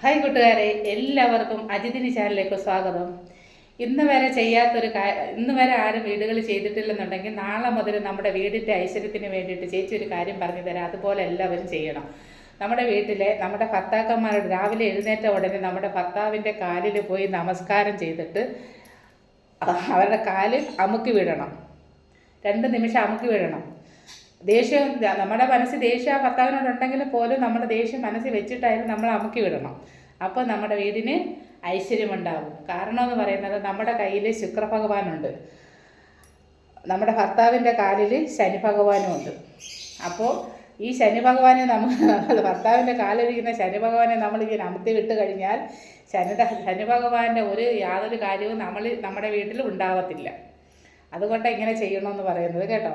Hi കൂട്ടുകാരെ. എല്ലാവർക്കും അജിതിനി ചാനലിലേക്ക് സ്വാഗതം. ഇന്ന് വരെ ചെയ്യാത്തൊരു കാ ഇന്ന് വരെ ആരും വീടുകൾ ചെയ്തിട്ടില്ലെന്നുണ്ടെങ്കിൽ നാളെ മുതൽ നമ്മുടെ വീടിന്റെ ഐശ്വര്യത്തിന് വേണ്ടിയിട്ട് ചേച്ചി ഒരു കാര്യം പറഞ്ഞു തരാം. അതുപോലെ എല്ലാവരും ചെയ്യണം. നമ്മുടെ വീട്ടിലെ നമ്മുടെ ഭർത്താക്കന്മാരോട് രാവിലെ എഴുന്നേറ്റ ഉടനെ നമ്മുടെ ഭർത്താവിന്റെ കാലിൽ പോയി നമസ്കാരം ചെയ്തിട്ട് അവരുടെ കാലിൽ അമുക്കി വിടണം. രണ്ട് നിമിഷം അമുക്കി വിടണം. ദേഷ്യം നമ്മുടെ മനസ്സിൽ ദേഷ്യം ആ ഭർത്താവിനോടുണ്ടെങ്കിൽ പോലും നമ്മുടെ ദേഷ്യം മനസ്സിൽ വെച്ചിട്ടായാലും നമ്മൾ അമുക്കി വിടണം. അപ്പോൾ നമ്മുടെ വീടിന് ഐശ്വര്യമുണ്ടാകും കാരണം എന്ന് പറയുന്നത് നമ്മുടെ കയ്യിൽ ശുക്രഭഗവാനുണ്ട്. നമ്മുടെ ഭർത്താവിന്റെ കാലിൽ ശനി ഭഗവാനും ഉണ്ട്. അപ്പോൾ ഈ ശനി ഭഗവാനെ നമ്മൾ ഭർത്താവിന്റെ കാലിരിക്കുന്ന ശനി ഭഗവാനെ നമ്മളിങ്ങനെ അമർത്തി വിട്ട് കഴിഞ്ഞാൽ ശനി ശനി ഭഗവാന്റെ ഒരു യാതൊരു കാര്യവും നമ്മൾ നമ്മുടെ വീട്ടിൽ ഉണ്ടാവത്തില്ല. അതുകൊണ്ട് ഇങ്ങനെ ചെയ്യണമെന്ന് പറയുന്നത് കേട്ടോ.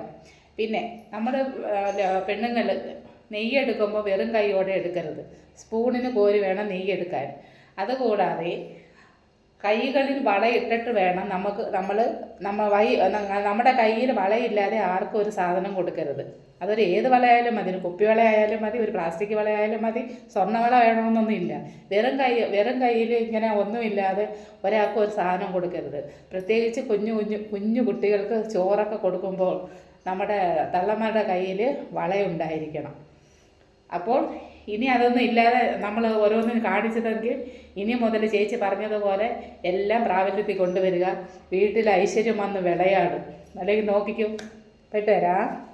പിന്നെ നമ്മൾ പെണ്ണുങ്ങൾ നെയ്യ് എടുക്കുമ്പോൾ വെറും കൈയോടെ എടുക്കരുത്. സ്പൂണിന് കോരി വേണം നെയ്യ് എടുക്കാൻ. അതുകൂടാതെ കൈകളിൽ വളയിട്ടിട്ട് വേണം നമുക്ക് നമ്മൾ നമ്മ വൈ നമ്മുടെ കയ്യിൽ വളയില്ലാതെ ആർക്കും ഒരു സാധനം കൊടുക്കരുത്. അതൊരു ഏത് വളയായാലും മതി ഒരു കുപ്പി വളയായാലും മതി ഒരു പ്ലാസ്റ്റിക് വളയായാലും മതി സ്വർണവള വേണമെന്നൊന്നുമില്ല വെറും കൈ വെറും കയ്യിൽ ഇങ്ങനെ ഒന്നുമില്ലാതെ ഒരാൾക്കും ഒരു സാധനം കൊടുക്കരുത്. പ്രത്യേകിച്ച് കുഞ്ഞു കുഞ്ഞു കുഞ്ഞു കുട്ടികൾക്ക് ചോറൊക്കെ കൊടുക്കുമ്പോൾ നമ്മുടെ തള്ളമ്മയുടെ കയ്യിൽ വളയുണ്ടായിരിക്കണം. അപ്പോൾ ഇനി അതൊന്നും ഇല്ലാതെ നമ്മൾ ഓരോന്നും കാണിച്ചതെങ്കിൽ ഇനി മുതൽ ചേച്ചി പറഞ്ഞതുപോലെ എല്ലാം പ്രാബല്യത്തിൽ കൊണ്ടുവരിക. വീട്ടിൽ ഐശ്വര്യം വന്ന് വിളയാടും. അല്ലെങ്കിൽ നോക്കിക്കും. പെട്ടുതരാം